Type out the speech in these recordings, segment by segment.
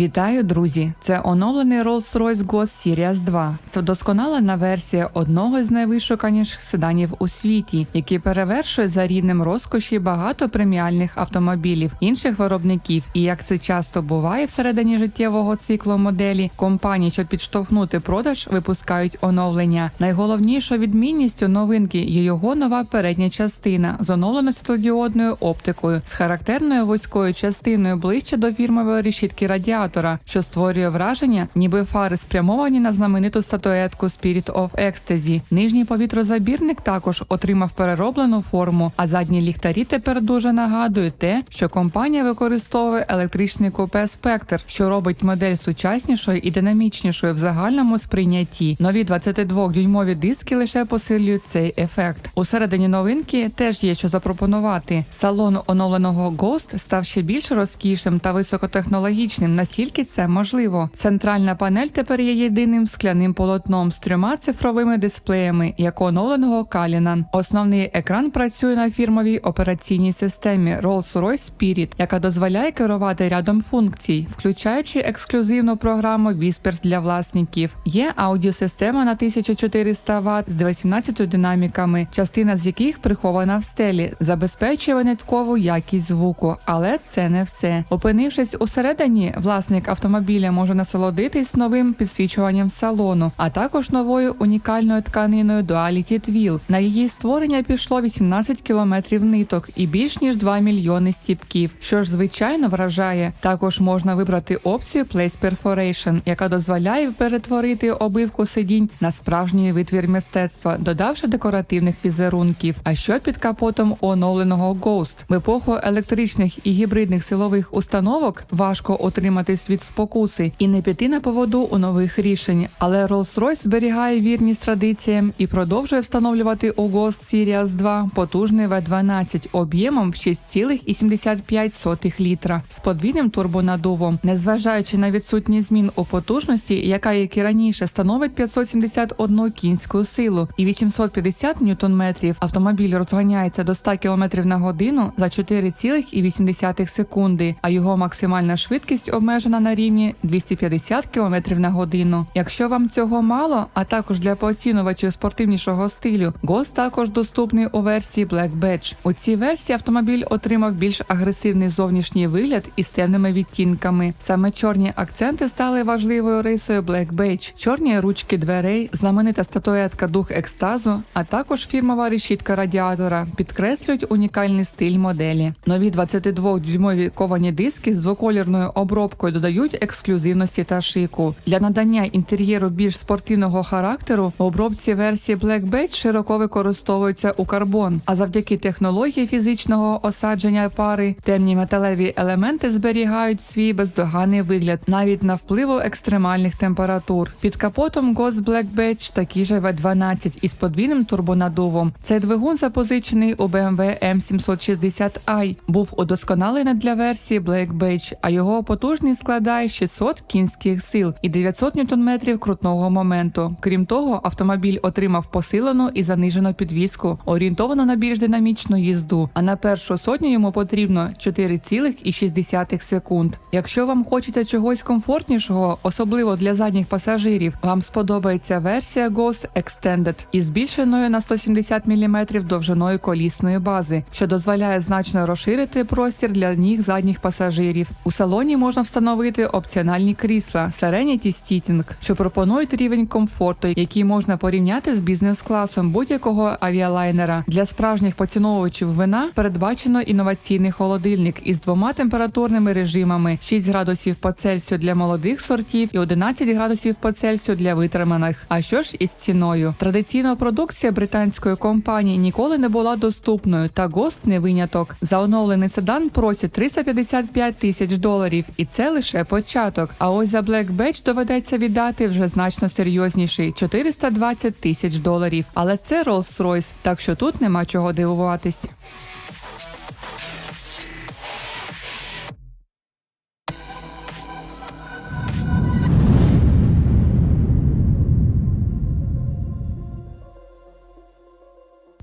Вітаю, друзі! Це оновлений Rolls-Royce Ghost Series 2. Це вдосконалена версія одного з найвишуканіших седанів у світі, який перевершує за рівнем розкоші багато преміальних автомобілів інших виробників. І як це часто буває всередині життєвого циклу моделі, компанії, щоб підштовхнути продаж, випускають оновлення. Найголовнішою відмінністю новинки є його нова передня частина з оновленою світлодіодною оптикою, з характерною вузькою частиною ближче до фірмової решітки радіатора, що створює враження, ніби фари спрямовані на знамениту статуетку Spirit of Ecstasy. Нижній повітрозабірник також отримав перероблену форму, а задні ліхтарі тепер дуже нагадують те, що компанія використовує електричний купе Спектр, що робить модель сучаснішою і динамічнішою в загальному сприйнятті. Нові 22-дюймові диски лише посилюють цей ефект. Усередині новинки теж є що запропонувати. Салон оновленого Ghost став ще більш розкішним та високотехнологічним, наскільки це можливо. Центральна панель тепер є єдиним скляним полотном з трьома цифровими дисплеями, як оновленого Калінан. Основний екран працює на фірмовій операційній системі Rolls-Royce Spirit, яка дозволяє керувати рядом функцій, включаючи ексклюзивну програму Whispers для власників. Є аудіосистема на 1400 Вт з 18 динаміками, частина з яких прихована в стелі, забезпечує виняткову якість звуку, але це не все. Опинившись усередині, власник автомобіля може насолодитись новим підсвічуванням салону, а також новою унікальною тканиною Duality Twill. На її створення пішло 18 кілометрів ниток і більш ніж 2 мільйони стіпків, що ж звичайно вражає. Також можна вибрати опцію Place Perforation, яка дозволяє перетворити обивку сидінь на справжній витвір мистецтва, додавши декоративних візерунків. А що під капотом оновленого Ghost? В епоху електричних і гібридних силових установок важко отримати світ спокуси і не піти на поводу у нових рішень. Але Rolls-Royce зберігає вірність традиціям і продовжує встановлювати у Ghost Series 2 потужний V12 об'ємом в 6,75 літра з подвійним турбонадувом, незважаючи на відсутність змін у потужності, яка як і раніше становить 571 кінську силу і 850 ньютон-метрів. Автомобіль розганяється до 100 км на годину за 4,8 секунди, а його максимальна швидкість обмежена на рівні 250 км на годину. Якщо вам цього мало, а також для поцінувачів спортивнішого стилю, Ghost також доступний у версії Black Badge. У цій версії автомобіль отримав більш агресивний зовнішній вигляд із темними відтінками. Саме чорні акценти стали важливою рисою Black Badge. чорні ручки дверей, знаменита статуетка дух екстазу, а також фірмова решітка радіатора підкреслюють унікальний стиль моделі. Нові 22-дюймові ковані диски з двоколірною обробкою додають ексклюзивності та шику. Для надання інтер'єру більш спортивного характеру в обробці версії Black Badge широко використовується у карбон, а завдяки технології фізичного осадження пари темні металеві елементи зберігають свій бездоганний вигляд навіть на впливу екстремальних температур. Під капотом Ghost Black Badge такий же V12 із подвійним турбонадувом. Цей двигун запозичений у BMW M760i, був удосконалений для версії Black Badge, а його потужність складає 600 кінських сил і 900 ньютон-метрів крутного моменту. Крім того, автомобіль отримав посилену і занижену підвіску, орієнтовану на більш динамічну їзду. А на першу сотню йому потрібно 4,6 секунд. Якщо вам хочеться чогось комфортнішого, особливо для задніх пасажирів, вам сподобається версія Ghost Extended із збільшеною на 170 мм довжиною колісної бази, що дозволяє значно розширити простір для ніг задніх пасажирів. У салоні можна встановити опціональні крісла Serenity Seating, що пропонують рівень комфорту, який можна порівняти з бізнес-класом будь-якого авіалайнера. Для справжніх поціновувачів вина передбачено інноваційний холодильник із двома температурними режимами: 6 градусів по Цельсію для молодих сортів і 11 градусів по Цельсію для витриманих. А що ж із ціною? Традиційна продукція британської компанії ніколи не була доступною, та ГОСТ не виняток. За оновлений седан просять 355 тисяч доларів, і це лише початок. А ось за Black Badge доведеться віддати вже значно серйозніший 420 тисяч доларів. Але це Rolls-Royce, так що тут нема чого дивуватись.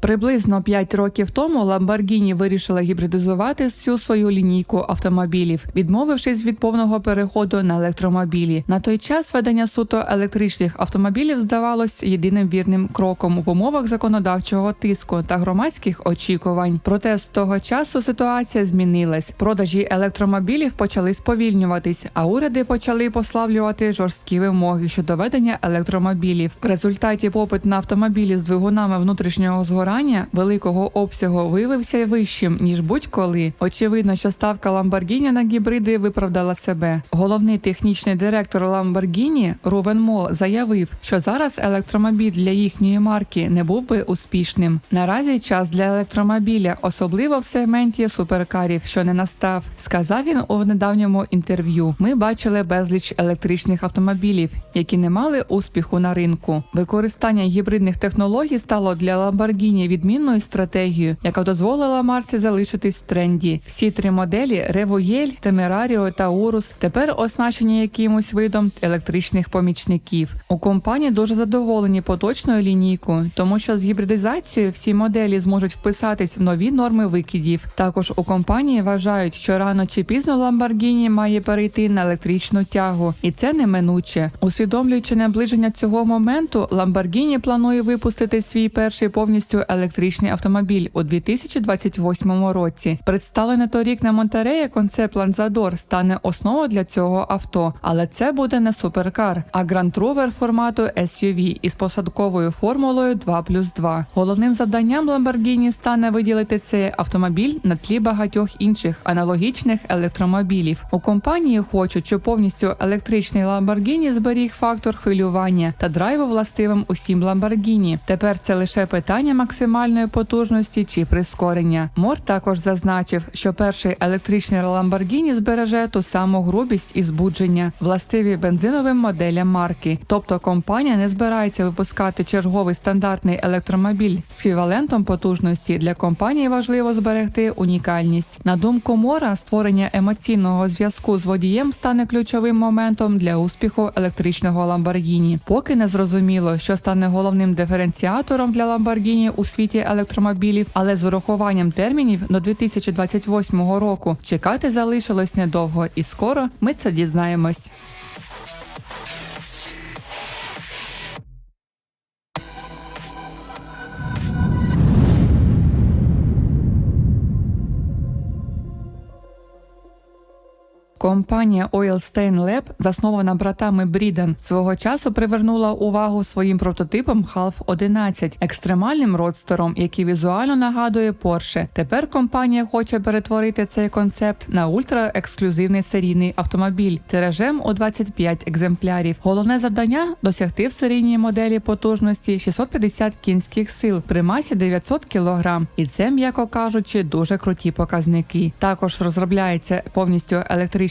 Приблизно 5 років тому Lamborghini вирішила гібридизувати всю свою лінійку автомобілів, відмовившись від повного переходу на електромобілі. На той час ведення суто електричних автомобілів здавалось єдиним вірним кроком в умовах законодавчого тиску та громадських очікувань. Проте з того часу ситуація змінилась. Продажі електромобілів почали сповільнюватись, а уряди почали послаблювати жорсткі вимоги щодо ведення електромобілів. В результаті попит на автомобілі з двигунами внутрішнього згорання великого обсягу виявився вищим ніж будь-коли. Очевидно, що ставка Lamborghini на гібриди виправдала себе. Головний технічний директор Lamborghini Рувен Мол заявив, що зараз електромобіль для їхньої марки не був би успішним. Наразі час для електромобіля, особливо в сегменті суперкарів, що не настав, сказав він у недавньому інтерв'ю. Ми бачили безліч електричних автомобілів, які не мали успіху на ринку. Використання гібридних технологій стало для Lamborghini відмінною стратегією, яка дозволила марці залишитись в тренді. Всі три моделі Revoyel, Temerario та Urus тепер оснащені якимось видом електричних помічників. У компанії дуже задоволені поточною лінійкою, тому що з гібридизацією всі моделі зможуть вписатись в нові норми викидів. Також у компанії вважають, що рано чи пізно Lamborghini має перейти на електричну тягу, і це неминуче. Усвідомлюючи наближення цього моменту, Lamborghini планує випустити свій перший повністю електричний автомобіль у 2028 році. Представлений торік на Монтереї концепт Lanzador стане основою для цього авто, але це буде не суперкар, а Rover формату SUV із посадковою формулою 2 плюс 2. Головним завданням Lamborghini стане виділити цей автомобіль на тлі багатьох інших аналогічних електромобілів. У компанії хочуть, щоб повністю електричний Lamborghini зберіг фактор хвилювання та драйву властивим усім Lamborghini. Тепер це лише питання максимальної потужності чи прискорення. Мор також зазначив, що перший електричний Lamborghini збереже ту саму грубість і збудження, властиві бензиновим моделям марки. Тобто компанія не збирається випускати черговий стандартний електромобіль з еквівалентом потужності. Для компанії важливо зберегти унікальність. На думку Мора, створення емоційного зв'язку з водієм стане ключовим моментом для успіху електричного Lamborghini. Поки не зрозуміло, що стане головним диференціатором для Lamborghini у світі електромобілів, але з урахуванням термінів до 2028 року чекати залишилось недовго, і скоро ми це дізнаємось. Компанія Oilstain Lab, заснована братами Бріден, свого часу привернула увагу своїм прототипом Half 11 екстремальним родстером, який візуально нагадує Porsche. Тепер компанія хоче перетворити цей концепт на ультраексклюзивний серійний автомобіль тиражем у 25 екземплярів. Головне завдання досягти в серійній моделі потужності 650 кінських сил при масі 900 кг. І це, м'яко кажучи, дуже круті показники. Також розробляється повністю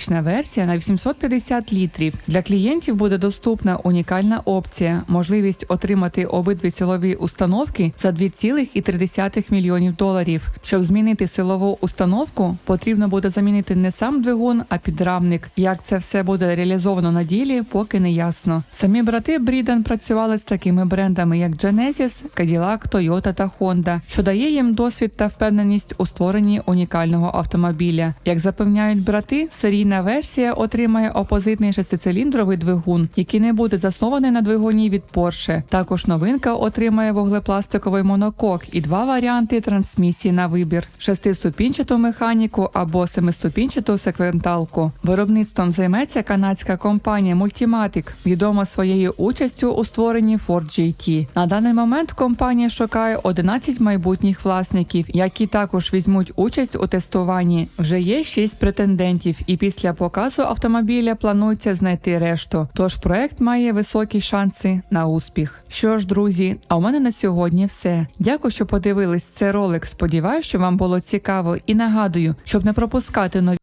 електрична версія на 850 літрів. Для клієнтів буде доступна унікальна опція можливість отримати обидві силові установки за 2,3 мільйонів доларів. Щоб змінити силову установку, потрібно буде замінити не сам двигун, а підрамник. Як це все буде реалізовано на ділі, поки не ясно. Самі брати Бріден працювали з такими брендами, як Genesis, Cadillac, Toyota та Honda, що дає їм досвід та впевненість у створенні унікального автомобіля. Як запевняють брати, серійна версія отримає опозитний шестициліндровий двигун, який не буде заснований на двигуні від Porsche. Також новинка отримає вуглепластиковий монокок і два варіанти трансмісії на вибір: шестиступінчату механіку або семиступінчату секвенталку. Виробництвом займеться канадська компанія Multimatic, відома своєю участю у створенні Ford GT. На даний момент компанія шукає 11 майбутніх власників, які також візьмуть участь у тестуванні. Вже є 6 претендентів, і після показу автомобіля планується знайти решту. Тож проект має високі шанси на успіх. Що ж, друзі, а у мене на сьогодні все. Дякую, що подивились цей ролик. Сподіваюся, що вам було цікаво і нагадую, щоб не пропускати нові.